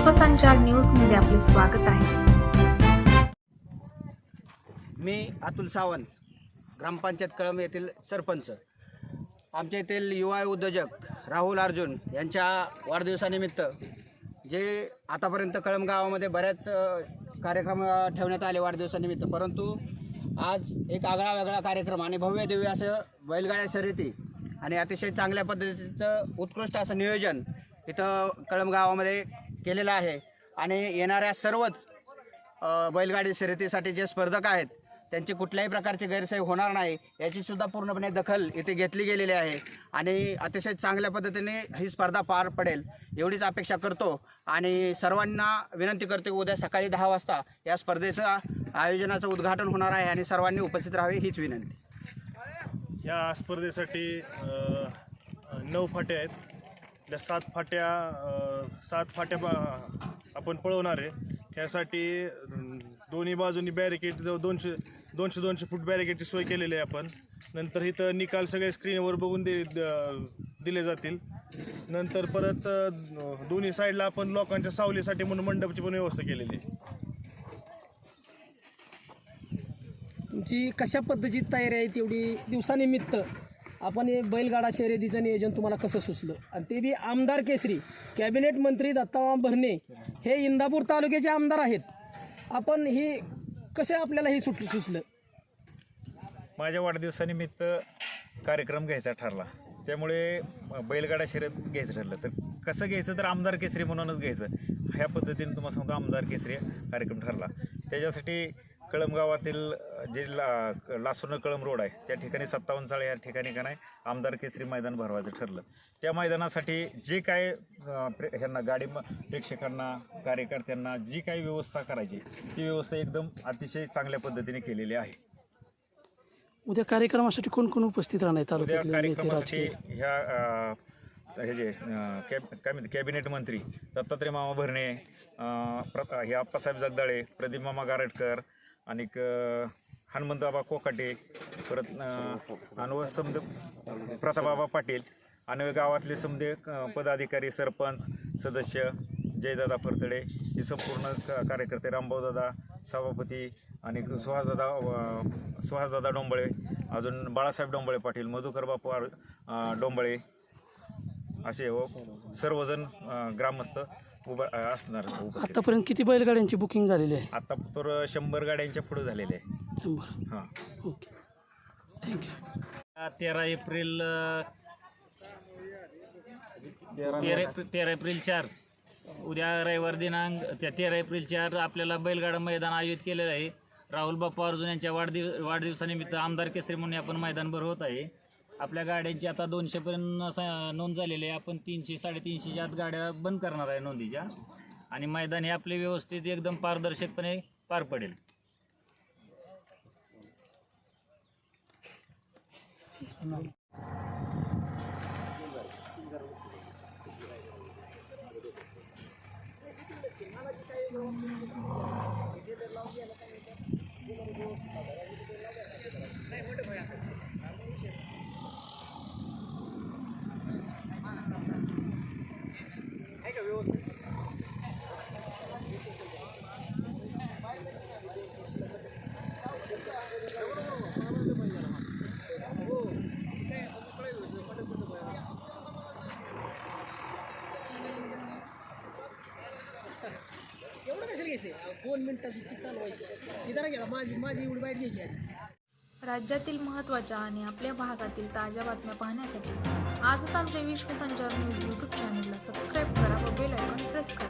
विश्वसंचार न्यूजमध्ये आपले स्वागत आहे. मी अतुल सावंत ग्रामपंचायत कळम येथील सरपंच. आमच्या येथील युवा उद्योजक राहुल अर्जुन यांच्या वाढदिवसानिमित्त जे आतापर्यंत कळम गावामध्ये बऱ्याच कार्यक्रम ठेवण्यात आले वाढदिवसानिमित्त. परंतु आज एक आगळा वेगळा कार्यक्रम आणि भव्य दिव्य असं बैलगाड्या शर्यती आणि अतिशय चांगल्या पद्धतीचं उत्कृष्ट असं नियोजन इथं कळम गावामध्ये केलेलं आहे. आणि येणाऱ्या सर्वच बैलगाडी शर्यतीसाठी जे स्पर्धक आहेत त्यांची कुठल्याही प्रकारची गैरसोय होणार नाही याचीसुद्धा पूर्णपणे दखल इथे घेतली गेलेली आहे. आणि अतिशय चांगल्या पद्धतीने ही स्पर्धा पार पडेल एवढीच अपेक्षा करतो. आणि सर्वांना विनंती करतो उद्या सकाळी दहा वाजता या स्पर्धेचं आयोजनाचं उद्घाटन होणार आहे आणि सर्वांनी उपस्थित राहावे हीच विनंती. या स्पर्धेसाठी नऊ फाटे आहेत. त्या सात फाट्या सात फाट्या आपण पळवणार आहे. त्यासाठी दोन्ही बाजूनी बॅरिकेड जवळ दोनशे दोनशे दोनशे फूट बॅरिकेडची सोय केलेली आहे आपण. नंतर इथं निकाल सगळे स्क्रीनवर बघून दे द- दिले जातील. नंतर परत दोन्ही साईडला आपण लोकांच्या सावलीसाठी म्हणून मंडपची पण व्यवस्था केलेली आहे. तुमची कशा पद्धतीची तयारी आहे तेवढी दिवसानिमित्त आपण हे बैलगाडा शर्यतीचं नियोजन तुम्हाला कसं सुचलं? आणि ते बी आमदार केसरी कॅबिनेट मंत्री दत्तावाम भरणे हे इंदापूर तालुक्याचे आमदार आहेत. आपण ही कसे आपल्याला हे सुट सुचलं? माझ्या वाढदिवसानिमित्त कार्यक्रम घ्यायचा ठरला. त्यामुळे बैलगाडा शर्यत घ्यायचं ठरलं. तर कसं घ्यायचं? तर आमदार केसरी म्हणूनच घ्यायचं. ह्या पद्धतीने तुम्हाला सांगतो आमदार केसरी कार्यक्रम ठरला. त्याच्यासाठी कळम गावातील जे ला लासूर्ण कळम रोड आहे त्या ठिकाणी सत्तावन्न चाळ या ठिकाणी का नाही आमदार केसरी मैदान भरवायचं ठरलं. त्या मैदानासाठी जे काय ह्यांना गाडी प्रेक्षकांना कार्यकर्त्यांना जी काही व्यवस्था करायची ती व्यवस्था एकदम अतिशय चांगल्या पद्धतीने केलेली आहे. उद्या कार्यक्रमासाठी कोण कोण उपस्थित राहणार उद्या तालुक्यातले कार्यक्रमासाठी ह्या हे जे कॅब काय म्हणते कॅबिनेट मंत्री दत्तात्रय मामा भरणे हे आप्पासाहेब जगदाळे प्रदीप मामा गारटकर आणि हनुमंतबाबा कोकाटे परत अ, समद प्रतापबाबा पाटील आणि गावातले समजे पदाधिकारी सरपंच सदस्य जयदादा फरतडे हे संपूर्ण कार्यकर्ते रामभाऊदादा सभापती आणि सुहासदादा सुहासदादा डोंबळे अजून बाळासाहेब डोंबळे पाटील मधुकर बापू डोंबळे असे व सर्वजण ग्रामस्थ. उभा असणार आतापर्यंत किती बैलगाड्यांची बुकिंग झालेली आहे? आता तर शंभर गाड्यांच्या पुढे झालेले आहे. शंभर. हां. ओके. थँक्यू तेरा एप्रिल तेरा एप्रिल- तेरा एप्रिल चार. उद्या रविवार दिनांक त्या तेरा एप्रिल चार आपल्याला बैलगाडा मैदान आयोजित केलेलं आहे. राहुल बाप्पा अर्जुन यांच्या वाढदिव वाढदिवसानिमित्त आमदार केसरी म्हणून आपण मैदान भरवत आहे. आपल्या गाड्यांची आता दोनशेपर्यंत नोंद झालेली आहे. आपण तीनशे साडेतीनशेच्या आत गाड्या बंद करणार आहे नोंदीच्या. आणि मैदान हे आपले व्यवस्थित एकदम पारदर्शकपणे पार पडेल. पार कशाला घ्यायचं. दोन मिनिटाची ती चालवायची. ती जरा घ्या माझी माझी एवढी बाईट घ्यायची राज्यातील महत्त्वाच्या आणि आपल्या भागातील ताज्या बातम्या पाहण्यासाठी आजच आमच्या विश्वसंचार न्यूज यूट्यूब चॅनलला सबस्क्राईब करा व बेल आयकॉन प्रेस करा.